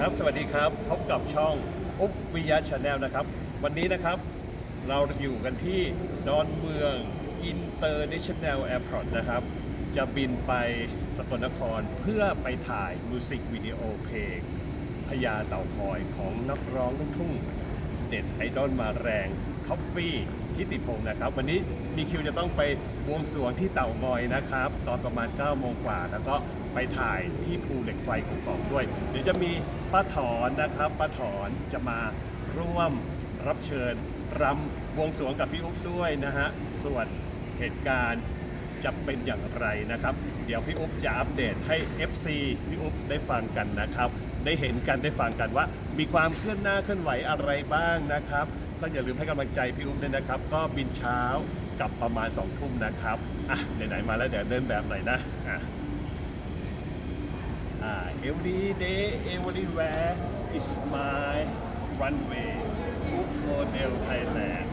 ครับ สวัสดีครับ พบกับช่องอุ๊บวิยะชาแนลนะครับ วันนี้นะครับเราอยู่กันที่ดอนเมืองอินเตอร์เนชั่นแนลแอร์พอร์ตนะครับ จะบินไปสกลนครเพื่อไปถ่ายมิวสิกวิดีโอเพลงพญาเต่าคอยของนักร้องลูกทุ่ง เด็ดไอดอลมาแรงท็อฟฟี่ ทิติพงศ์นะครับ วันนี้มีคิวจะต้องไปวงสรวงที่เต่างอยนะครับ ตอนประมาณ9โมงกว่า แล้วก็ไปถ่ายที่ภูเหล็กไฟกุกอกด้วย เดี๋ยวจะมีป้าถอนนะครับป้าถอนจะมาร่วมรับเชิญรำวงสรวงกับพี่อุ๊บด้วยนะฮะส่วนเหตุการณ์จะเป็นอย่างไรนะครับ เดี๋ยวพี่อุ๊บจะอัปเดตให้ FC พี่อุ๊บได้ฟังกันนะครับ ได้เห็นกันได้ฟังกันว่า มีความเคลื่อนหน้าเคลื่อนไหวอะไรบ้างนะครับ ก็อย่าลืมให้กำลังใจพี่อุ้มด้วยนะครับ ก็บินเช้ากลับประมาณ2ทุ่มนะครับอะไหนๆมาแล้วเดี๋ยวเดินแบบหน่อยนะอะอ่า every day everywhere is my runway model Thailand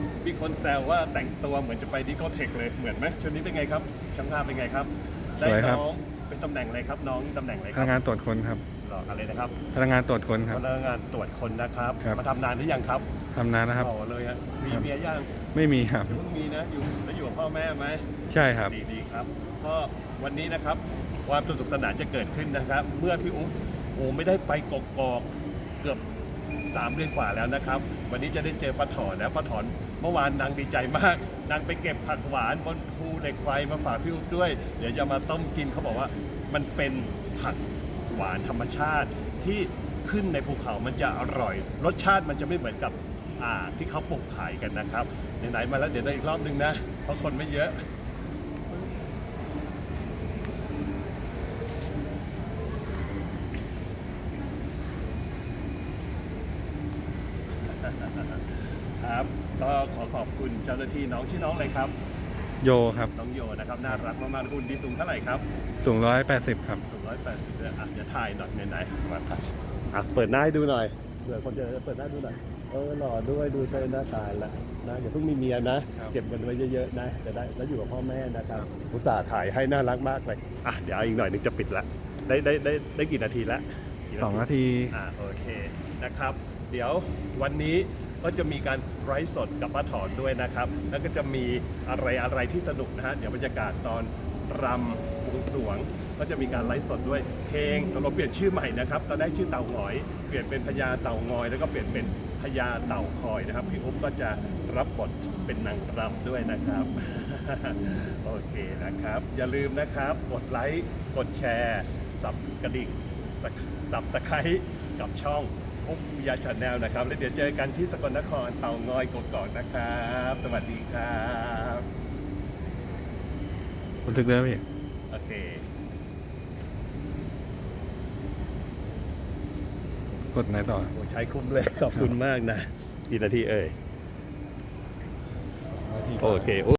มเดลไทยแลนด์มีคนแซวว่าแต่งตัวเหมือนจะไปดิโกเทคเลยเหมือนไหมชุดนี้เป็นไงครับช่างภาพเป็นไงครับ ได้สวยครับ น้องเป็นตำแหน่งอะไรครับน้องตำแหน่งอะไรพครันักงานตรวจคนครับหรออะไรนะครับพนักงานตรวจคนครับ พนักงานตรวจคนนะครับ ครับ มาทำนานหรือยังครับทำนานนะครับโอ้เลยฮะมีครับ เมียยังไม่มีครับเพิ่งมีนะอยู่แล้วอยู่กับพ่อแม่ไหม ใช่ครับ ดีดีครับก็วันนี้นะครับความสนุกสนานจะเกิดขึ้นนะครับ เมื่อพี่อุ๊บโอ้ไม่ได้ไปกกอกเกือบ สามเดือนกว่าแล้วนะครับ วันนี้จะได้เจอป้าถอนนะป้าถอนเมื่อวานนางดีใจมากนางไปเก็บผักหวานบนภูเหล็กไฟมาฝากพี่อุ๊บด้วย เดี๋ยวจะมาต้มกินเขาบอกว่ามันเป็นผักหวานธรรมชาติที่ขึ้นในภูเขามันจะอร่อย รสชาติมันจะไม่เหมือนกับอ่าที่เขาปลูกขายกันนะครับไหนๆมาแล้วเดี๋ยวได้อีกรอบหนึงนะ เพราะคนไม่เยอะ ครับก็ขอขอบคุณเจ้าหน้าที่น้องชื่อน้องอะไรครับ โยครับ น้องโยนะครับน่ารักมากๆคุณดีสูงเท่าไหร่ครับสูงร้อยแปดสิบครับ สูงร้อยแปดสิบเลยอะเดี๋ยวถ่ายหน่อยไหนๆมาครับอะเปิดหน้าให้ดูหน่อยเผื่อคนจะเปิดหน้าดูหน่อยเออหล่อด้วยดูเธอหน้าตายละนะอย่าเพิ่งมีเมียนะ ครับ เก็บเงินไว้เยอะๆนะจะได้แล้วอยู่กับพ่อแม่นะครับอุตส่าห์ถ่ายให้น่ารักมากเลยอะเดี๋ยวอีกหน่อยนึงจะปิดละได้ได้ได้ได้กี่นาทีละกี่สองนาที อ่าโอเคนะครับ เดี๋ยววันนี้ก็จะมีการไลฟ์สดกับป้าถอนด้วยนะครับ แล้วก็จะมีอะไรอะไรที่สนุกนะฮะ เดี๋ยวบรรยากาศตอนรำบวงสรวง ก็จะมีการไลฟ์สดด้วย เพลงเราเปลี่ยนชื่อใหม่นะครับตอนแรกชื่อเต่างอย เปลี่ยนเป็นพญาเต่างอย แล้วก็เปลี่ยนเป็นพญาเต่าคอยนะครับ พี่อุ๊บก็จะรับบทเป็นนางรำด้วยนะครับ โอเคนะครับ อย่าลืมนะครับ กดไลค์ กดแชร์ สับกระดิ่ง สับตะไคร้กับช่อง อุ๊บวิยาชาแนลนะครับ แล้วเดี๋ยวเจอกันที่สกลนครเต่างอยกกอกนะครับ สวัสดีครับบันทึกเลยพี่โอเคกดไหนต่อ โอ้ใช้คุ้มเลยขอบคุณมากนะกี่นาทีเอ่ย โอเค